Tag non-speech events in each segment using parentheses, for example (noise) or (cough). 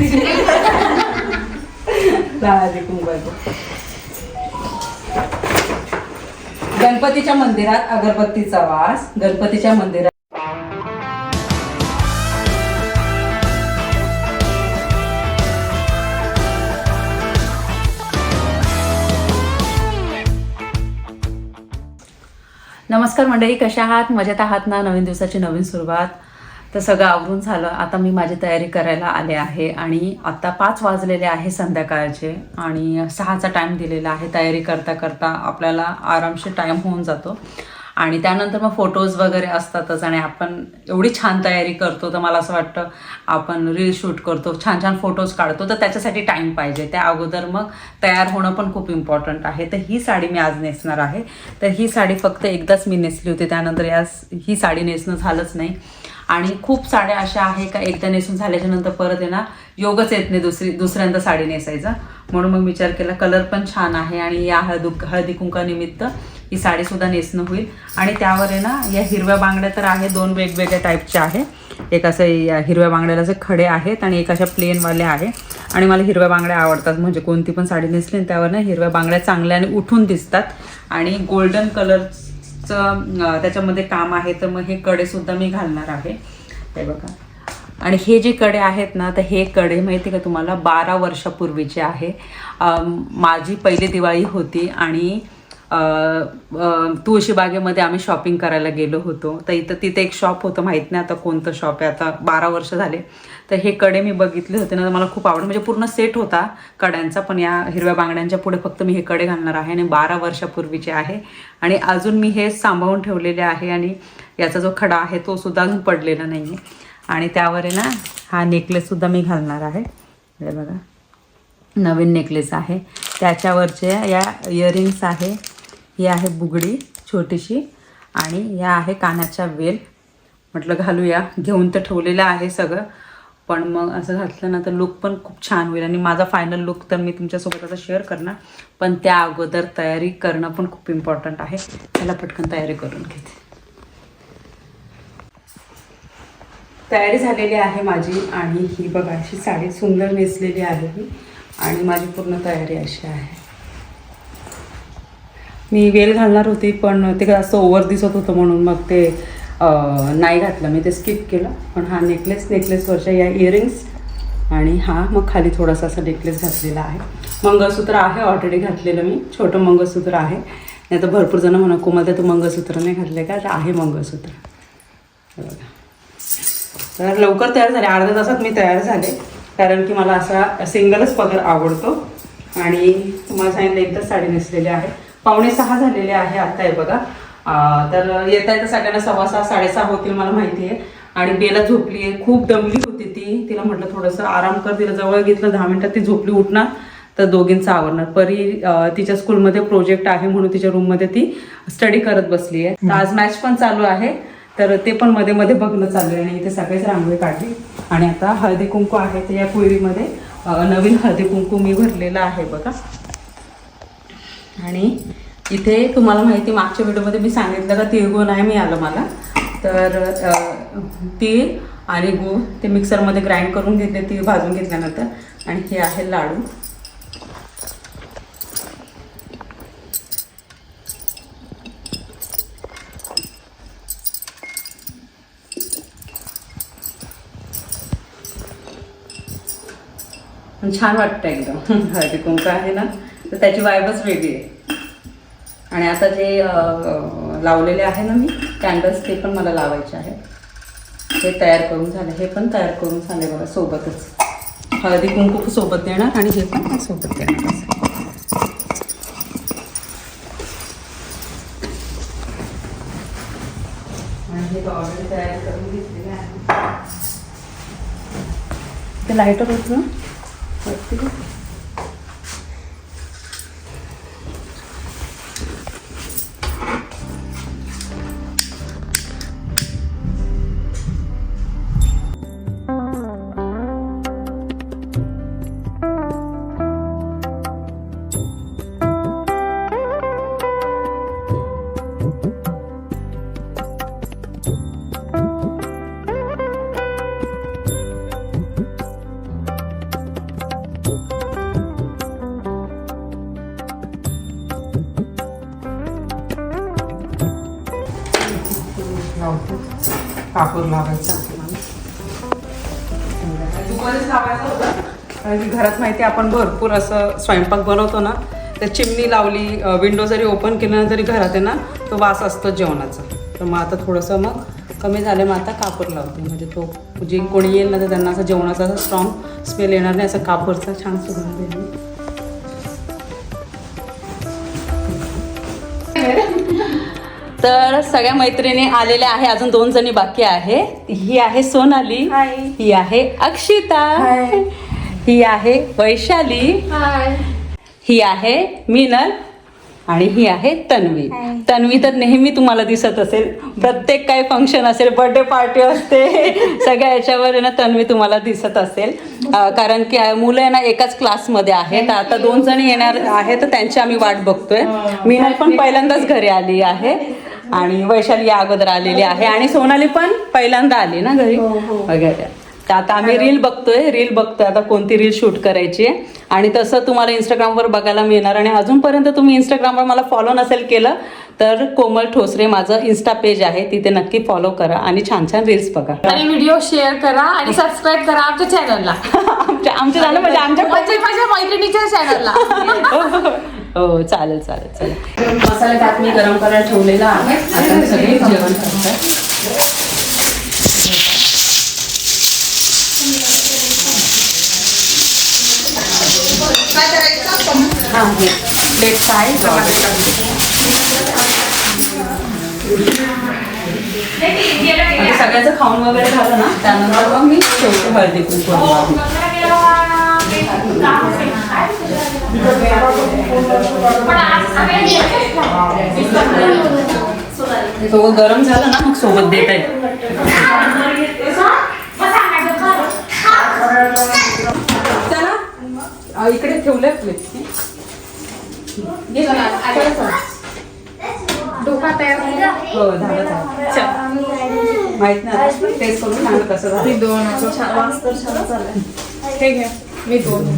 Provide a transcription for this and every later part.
(laughs) हळदी कुंकवाचं गणपतीच्या मंदिरात अगरबत्तीचा वास गणपतीच्या मंदिरात नमस्कार मंडळी कशा आहात? मजेत आहात ना? नवीन दिवसाची नवीन सुरुवात. तर सगळं आवरून झालं. आता मी माझी तयारी करायला आले आहे आणि आता पाच वाजलेले आहे संध्याकाळचे आणि सहाचा टाईम दिलेला आहे. तयारी करता करता आपल्याला आरामशीर टाईम होऊन जातो. आणि त्यानंतर मग फोटोज वगैरे असतातच आणि आपण एवढी छान तयारी करतो तर मला असं वाटतं आपण रील शूट करतो छान छान फोटोज काढतो तर त्याच्यासाठी टाईम पाहिजे. त्या अगोदर मग तयार होणं पण खूप इम्पॉर्टंट आहे. तर ही साडी मी आज नेसणार आहे. तर ही साडी फक्त एकदाच मी नेसली होती. त्यानंतर या ही साडी नेसणं झालंच नाही. आणि खूप साड्या अशा आहे का एकदा नेसून झाल्याच्यानंतर परत येणार योगच येत नाही दुसरी दुसऱ्यांदा साडी नेसायचा. म्हणून मग विचार केला कलर पण छान आहे आणि या हळदू हळदी कुंकानिमित्त ही साडीसुद्धा नेसणं होईल. आणि त्यावर आहे ना या हिरव्या बांगड्या तर आहे दोन वेगवेगळ्या टाईपच्या आहे. एक असं या हिरव्या बांगड्याला जे खडे आहेत आणि एक अशा प्लेनवाल्या आहे. आणि मला हिरव्या बांगड्या आवडतात म्हणजे कोणती पण साडी नेसली त्यावर ना हिरव्या बांगड्या चांगल्या आणि उठून दिसतात. आणि गोल्डन कलर अं, त्याच्यामध्ये काम आहे तर मग हे कडे सुद्धा मी घालणार आहे. ते बघा. आणि हे जे कडे आहेत ना तर हे कडे माहिती का तुम्हाला? बारा वर्षापूर्वीचे आहे. माझी पहिली दिवाळी होती आणि तुळशीबागेमध्ये आम्ही शॉपिंग करायला गेलो होतो. तर इथं तिथे एक शॉप होतं माहीत नाही आता कोणतं शॉप आहे. आता बारा वर्ष झाले. तर हे कडे मी बघितले होते ना तर मला खूप आवडलं. म्हणजे पूर्ण सेट होता कड्यांचा पण या हिरव्या बांगड्यांच्या पुढे फक्त मी हे कडे घालणार आहे आणि बारा वर्षापूर्वीचे आहे. आणि अजून मी हे सांभाळून ठेवलेले आहे आणि याचा जो खडा आहे तो सुद्धा अजून पडलेला नाही आहे आणि त्यावर आहे ना हा नेकलेससुद्धा मी घालणार आहे. बघा. नवीन नेकलेस आहे. त्याच्यावरचे या इयरिंग्स आहे. ही आहे बुगडी छोटीशी आणि या आहे कानाच्या वेल. म्हटलं घालूया. घेऊन तर ठेवलेलं आहे सगळं. पण मग असं घातलं ना तर लुक पण खूप छान होईल आणि माझा फायनल लुक तर मी तुमच्यासोबत आता शेअर करणार. पण त्या अगोदर तयारी करणं पण खूप इम्पॉर्टंट आहे. त्याला पटकन तयारी करून घेते. तयारी झालेली आहे माझी आणि ही बघा अशी साडी सुंदर नेसलेली आहे ही. आणि माझी पूर्ण तयारी अशी आहे. मी वेल घालणार होती पण ते असं ओव्हर दिसत होतं म्हणून मग ते नाही घातलं. मी ते स्किप केलं. पण हा नेकलेस नेकलेसवरच्या या इयरिंग्स आणि हा मग खाली थोडासा असा नेकलेस घातलेला आहे. मंगळसूत्र आहे ऑलरेडी घातलेलं मी. छोटं मंगळसूत्र आहे. नाही तर भरपूर जण म्हणा कोमल तू मंगळसूत्र नाही घातलं का? तर आहे मंगळसूत्र. बघा. तर लवकर तयार झाले. अर्ध्या तासात मी तयार झाले. कारण की मला असा सिंगलच पदर आवडतो. आणि तुम्हाला सांगितलं एकदाच साडी नेसलेली आहे. पावणे सहा झालेले आहे आता आहे बघा. तर येता येता सगळ्यांना सव्वा सहा साडेसहा होतील मला माहिती आहे. आणि बेला झोपली आहे. खूप दमली होती ती. तिला म्हटलं थोडंसं आराम कर. तिला जवळ घेतलं. दहा मिनिटात ती झोपली उठणार. तर दोघींचं आवडणार परी तिच्या स्कूलमध्ये प्रोजेक्ट आहे म्हणून तिच्या रूममध्ये ती स्टडी करत बसली आहे. तर आज मॅच पण चालू आहे. तर ते पण मध्ये मध्ये बघणं चालू आहे. आणि इथे सगळेच रांगोळी काढली. आणि आता हळदी कुंकू आहे तर या कुळीमध्ये नवीन हळदी कुंकू मी भरलेला आहे बघा. आणि इथे तुम्हाला माहिती मागच्या व्हिडिओमध्ये मी सांगितलं का तिळगुळ नाही मिळालं मला. तर तीळ आणि गूळ ते मिक्सरमध्ये ग्राइंड करून घेतले तीळ भाजून घेतल्यानंतर. आणि हे आहे लाडू. पण छान वाटतं एकदम. हळदी कुंक आहे ना? तर त्याची वायबच वेगळी आहे. आणि आता जे लावलेले आहे ना मी कॅन्डल्स ते पण मला लावायचे आहे हे तयार करून झाले हे पण तयार करून झाले बघा सोबतच. हळदी कुंकू सोबत देणार आणि हे पण सोबत देणार आणि हे ऑर्डर तयार करून घेतलेली आहे. ते लाईटर होत ना? वरती लावायचा कारण की घरात माहिती आहे, आपण भरपूर असं स्वयंपाक बनवतो ना तर चिमणी लावली विंडो जरी ओपन केलं ना तरी घरात आहे ना तो वास असतो जेवणाचा. तर मग आता थोडंसं मग कमी झालं मग आता कापूर लावते. म्हणजे तो जे कोणी येईल ना तर त्यांना असं जेवणाचा असं स्ट्रॉंग स्मेल येणार नाही असं कापूरचा छान सुगंध येईल. तर सगळ्या मैत्रिणी आलेल्या आहे. अजून दोन जणी बाकी आहे. ही आहे सोनाली. ही आहे अक्षिता. ही आहे वैशाली. ही आहे मीनल. आणि ही आहे तन्वी. तन्वी तर नेहमी तुम्हाला दिसत असेल. प्रत्येक काही फंक्शन असेल बर्थडे पार्टी असते. (laughs) सगळ्या याच्यावर ना तन्वी तुम्हाला दिसत असेल. कारण की मुलं आहे ना एकाच क्लासमध्ये आहेत. आता दोन जणी येणार आहे तर त्यांची आम्ही वाट बघतोय. मीनल पण पहिल्यांदाच घरी आली आहे. आणि वैशाली या अगोदर आलेली आहे आणि सोनाली पण पहिल्यांदा आली ना घरी? हो, हो. वगैरे. तर आता आम्ही रील बघतोय रील बघतोय. आता कोणती रील शूट करायची आहे? आणि तसं तुम्हाला इंस्टाग्रामवर बघायला मिळणार. आणि अजूनपर्यंत तुम्ही इंस्टाग्रामवर मला फॉलो नसेल केलं तर कोमल ठोसरे माझं इन्स्टा पेज आहे. तिथे नक्की फॉलो करा आणि छान छान रील्स बघा. आणि व्हिडिओ शेअर करा आणि सबस्क्राईब करा आमच्या चॅनलला (laughs) आमच्या आमच्या झालं म्हणजे आमच्या म्हणजे माझ्या मैत्रिणीच्या चॅनलला हो चालेल चालेल चालेल. मसाले भात मी गरम करायला ठेवलेला आहे. आता सगळे जेवण करतात हा हे आता सगळ्याचं खाऊन वगैरे झालं ना त्यानंतर मग मी शेवटी हळदी कुंकू. तो गरम झालं ना मग सोबत देता चला. अ, इकडे ठेवलंय प्लेट डोका तयार हो झालं झालं. माहीत नाही टेस्ट करून सांग कसं झालं. दोन हे घ्या मी दोन.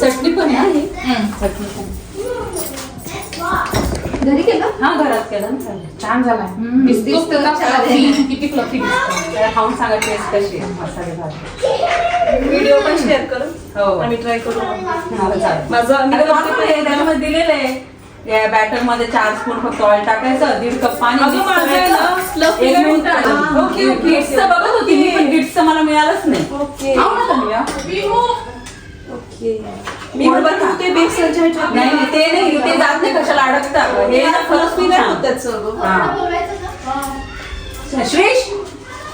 चटणी पण आहे. ही. चटणी पण. घरी केलं? हा घरात केलं. छान fluffy, किती फ्लफी खाऊन सांगा टेस्ट कशी मसाले भात व्हिडिओ पण शेअर करू. हो. आम्ही ट्राय करू. चालेल. माझं पण हे त्याच्यामध्ये दिलेलं आहे. या बॅटरमध्ये चार स्पून फक्त ऑइल टाकायचं दीड कप पाणी अगं, mix माझं आहे ना, करायचं. fluffy एक नाही मिनिट होत. आधी. ओके, ओके, गिट्सचं बघत होती. मी पण मला मिळालंच नाही. ओके. खाऊ ना तुम्ही, हा. ओके. मी म्हणत होते बेसनच्या ह्याच्यात. नाही नाही, ते नाही ते जात नाही कशाला अडकतं. हे ना खरंच मी नाही. होत त्याचं हा. श्रीश?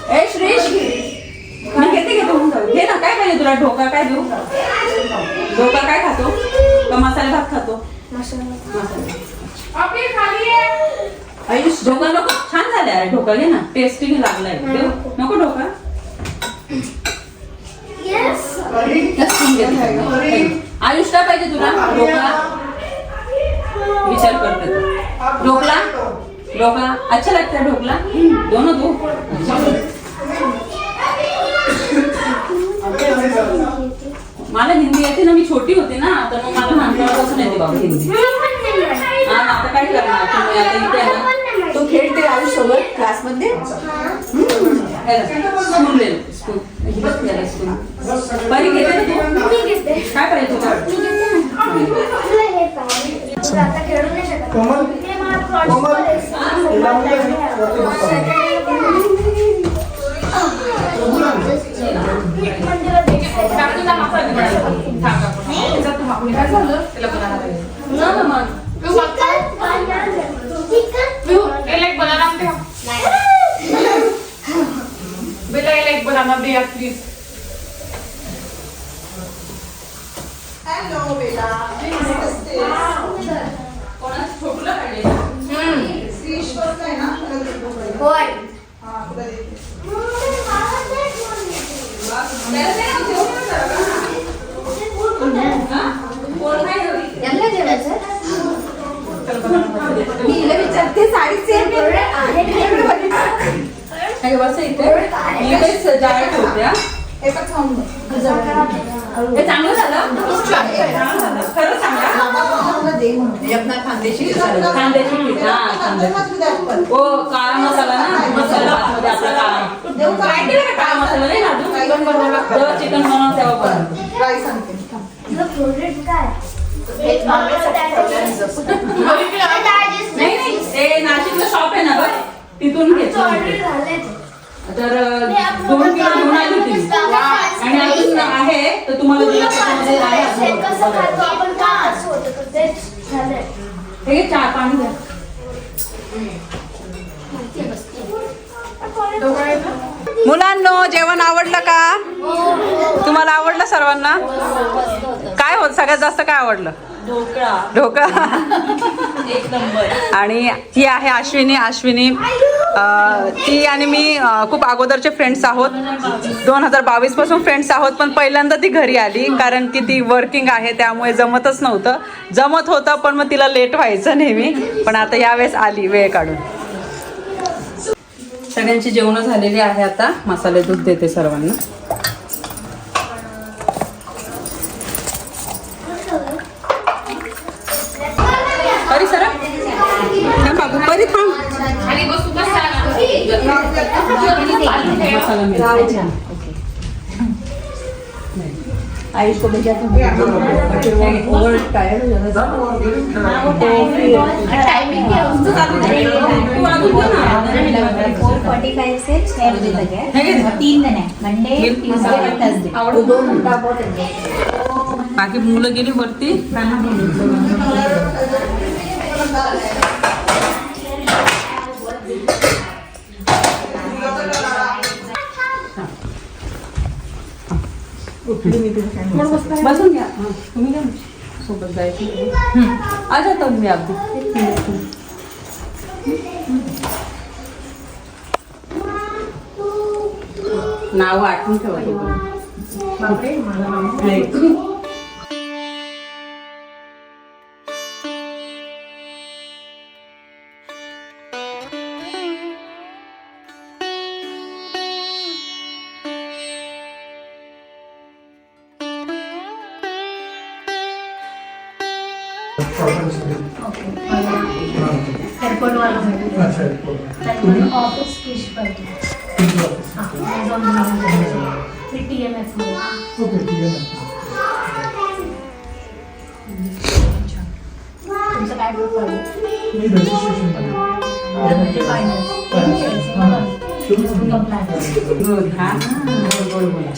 ए श्रीश? मी घेते घेतो. घे ना काय पाहिजे तुला? ढोका काय देऊ? ढोका काय खातो? का मसाले भात खातो? मसाले. आयुष ढोका नको. छान झाले अरे ढोका घे ना. टेस्टी लागलाय. देऊ? नको ढोका. आयुष काय पाहिजे तुला? ढोकळा. विचार करते तो. ढोकळा? ढोकळा. अच्छा लगता है ढोकला दो ना दो मला हिंदी येते ना मी छोटी होते ना तर मग मला लहानपणापासून येते बाबा हिंदी. हा आता काय करणार? तुम्ही आता इथे आहे ना. तो खेळते आयुष सोबत क्लासमध्ये स्कूल ले स्कूल. बघ त्याला स्कूल. परी घेते ना तू? काय पाहिजे तुला कोमल? कोमल? हिला ना ना मग याला एक बनाना द्या बेटा याला एक बनाना द्या प्लीज हॅलो बेटा कोणाचं छोटूला पाहिजे श्रीश बस आहे ना तुला देतो पहिले. हा तुला देते त्याला दे ना, देऊ ना जरा. हा? कोण काय घरी? मी काय बस तेच जाळ ठेवते हा. एकच खाऊन बघ. हे चांगलं झालं? चांगलं झालं. खरं सांगा. खांद्याची पीठ हा काळा मसाला ना? मसाला आपला काळा. काय केलं का काळा मसाला? नाही घालून चिकन बनवलं जेव्हा चिकन बनवलं तेव्हा बनवलं ट्राय सांगते. मी. ते नाशिकला शॉप आहे ना तिथून घेतलं तर दोन किलो घेऊन आली होती. आणि अजून आहे तर तुम्हाला. हे चहा पाणी द्या मुलांनो जेवण आवडलं का? तुम्हाला आवडलं सर्वांना? काय होत सगळ्यात जास्त काय आवडलं? ढोकळा. नंबर आणि ती आहे अश्विनी अश्विनी ती आणि मी खूप अगोदरचे फ्रेंड्स आहोत. दोन हजार बावीसपासून फ्रेंड्स आहोत पण पहिल्यांदा ती घरी आली कारण की ती वर्किंग आहे त्यामुळे जमतच नव्हतं. जमत होतं पण मग तिला लेट व्हायचं नेहमी. पण आता यावेळेस आली वेळ काढून. सगळ्यांची जेवणं झालेली आहे आता. मसाले दूध देते सर्वांना. आयुष को भेजा तुम फिर वो ओवर टायर्ड हो जाता तू अजून घे ना. फोर फोर्टी फाइव से छह बजे तक है हे. और तीन दिन है मंडे ट्यूसडे और थर्सडे आवडलं? दो घंटा बहुत है बाकी मुलं गेली वरती बसून घ्या. तुम्ही घ्या. सोबत जायचं. आ जाता मी अगदी. नाव आठवून ठेवा तोपर्यंत. तुमचं काय ग्रुप पाहिजे दूध घ्या गोड गोड बोला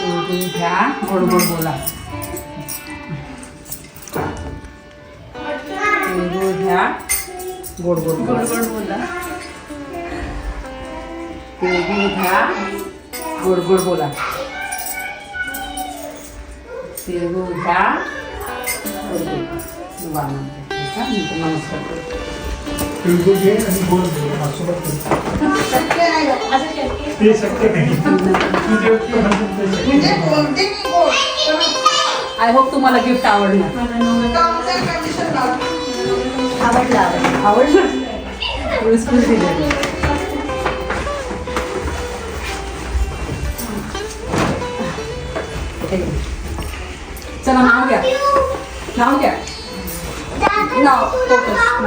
दूध घ्या गोड गोड बोला दूध घ्या गोड गोड गोड गोड बोला दूध घ्या गोड गोड बोला तिळगुळ घ्या गोड गोड वा म्हणते. हा, नंतर नमस्कार करते. तिळगुळ घे आणि गोड घे माझ्यासोबत घे. शक्य नाही बाबा. ते शक्य नाही तू जे म्हणतो ते म्हणजे शक्य नाही. कोणतेही गोड पण आय होप तुम्हाला गिफ्ट आवडणार terms and condition लागू. आवडला आवडला आवडलं थोडी स्कूल दिली चला नाव घ्या. नाव घ्या. नाव फोकस नाव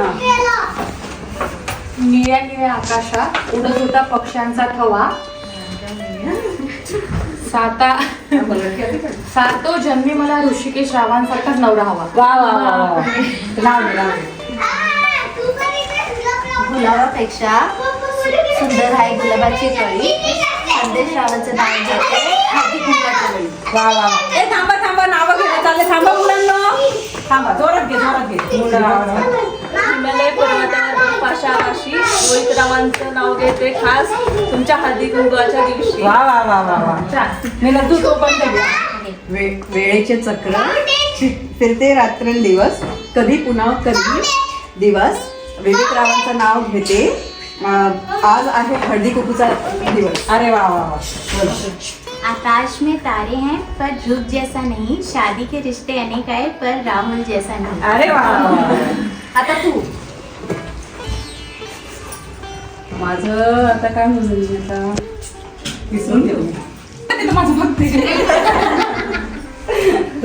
निळ्या निळ्या आकाशात उडत होता पक्ष्यांचा थवा. साता सातो जन्मी मला ऋषिकेश रावांसारखाच नवरा हवा. वा वा वा गुलाबापेक्षा सुंदर आहे गुलाबाची कळी. संदेश रावाचं नाव घेते हाती कुंकाच्या वेळी वा वा वा. ए थांबा थांबा. नावं चालले थांबा मुलांना. थांबा जोरात घे जोरात घे. पर्वतावर रावांचं नाव घेते खास तुमच्या हळदी कुंकवाच्या दिवशी. वा वा वा वा वा. मी तू तो पण वेळेचे चक्र फिरते रात्रंदिवस कधी पुन्हा कधी दिवस. विवेक रावांचं नाव घेते. आज आहे हळदी कुकूचा दिवस. अरे वा वा वा. आकाश में तारे हैं पर ध्रुव जैसा नहीं। शादी के रिश्ते अनेक आए पर राहुल जैसा नहीं। अरे वा वा वा. आता तू। माझं आता काय म्हणू मी आता? विसरून घेऊ तिथं माझं बघते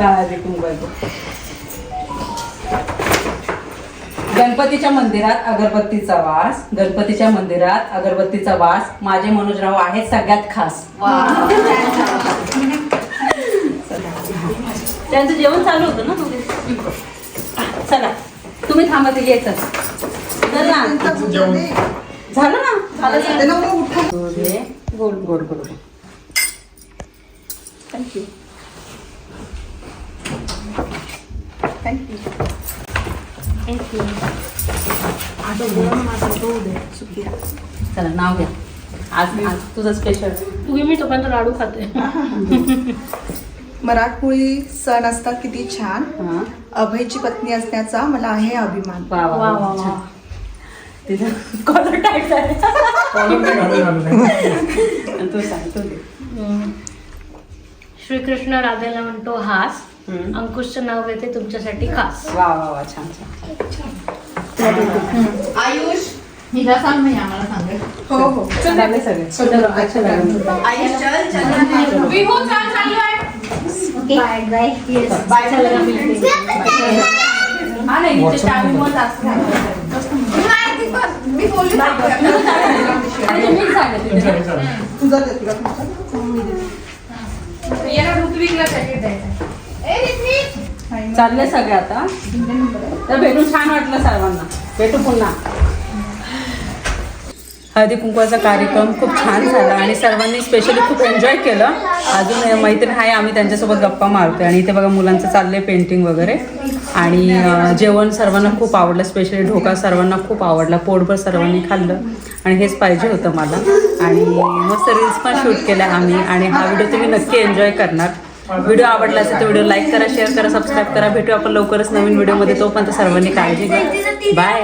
हळदी (laughs) कुंकू गणपतीच्या मंदिरात अगरबत्तीचा वास गणपतीच्या मंदिरात अगरबत्तीचा वास. माझे मनोजराव आहेत सगळ्यात खास. त्यांचं जेवण चालू होतं ना तुम्ही चला. तुम्ही थांबा ते यायचं चला. झालं ना. गोड गोड गोड थँक्यू चला नाव घ्या. आज आज तुझं स्पेशल तुम्ही मी तोपर्यंत लाडू खाते. मराठमोळी सण असतात किती छान. अभयची पत्नी असण्याचा मला आहे अभिमान. वा वा वा, वा. तिथं कॉलर टाईट झाले. तू सांग तू घे. श्रीकृष्ण राधेला म्हणतो हास. अंकुशचं नाव घेते तुमच्यासाठी खास. वा वा वा छान छान. आयुष हिला सांग नाही आम्हाला सांगेल. हो हो. सगळे. आयुष चल चल चालू. आहे. बाय बाय हा नाही. मी बोलली. (laughs) तुझा दे तुला तुझा. ऋत्विकला जॅकेट द्यायचं चालले सगळे आता. तर भेटून छान वाटलं सर्वांना. भेटू पुन्हा. हळदी कुंकवाचा कार्यक्रम खूप छान झाला आणि सर्वांनी स्पेशली खूप एन्जॉय केलं. अजून मैत्रीण आहे आम्ही त्यांच्यासोबत गप्पा मारतोय. आणि इथे बघा मुलांचं चाललंय पेंटिंग वगैरे. आणि जेवण सर्वांना खूप आवडलं स्पेशली ढोका सर्वांना खूप आवडला पोटभर सर्वांनी खाल्लं. आणि हेच पाहिजे होतं मला. आणि मस्त रील्स पण शूट केल्या आम्ही. आणि हा व्हिडिओ तुम्ही नक्की एन्जॉय करणार. व्हिडिओ आवडला असेल तर व्हिडिओ लाईक करा शेअर करा सबस्क्राईब करा. भेटू आपण लवकरच नवीन व्हिडिओमध्ये तोपर्यंत सर्वांनी काळजी घ्या. बाय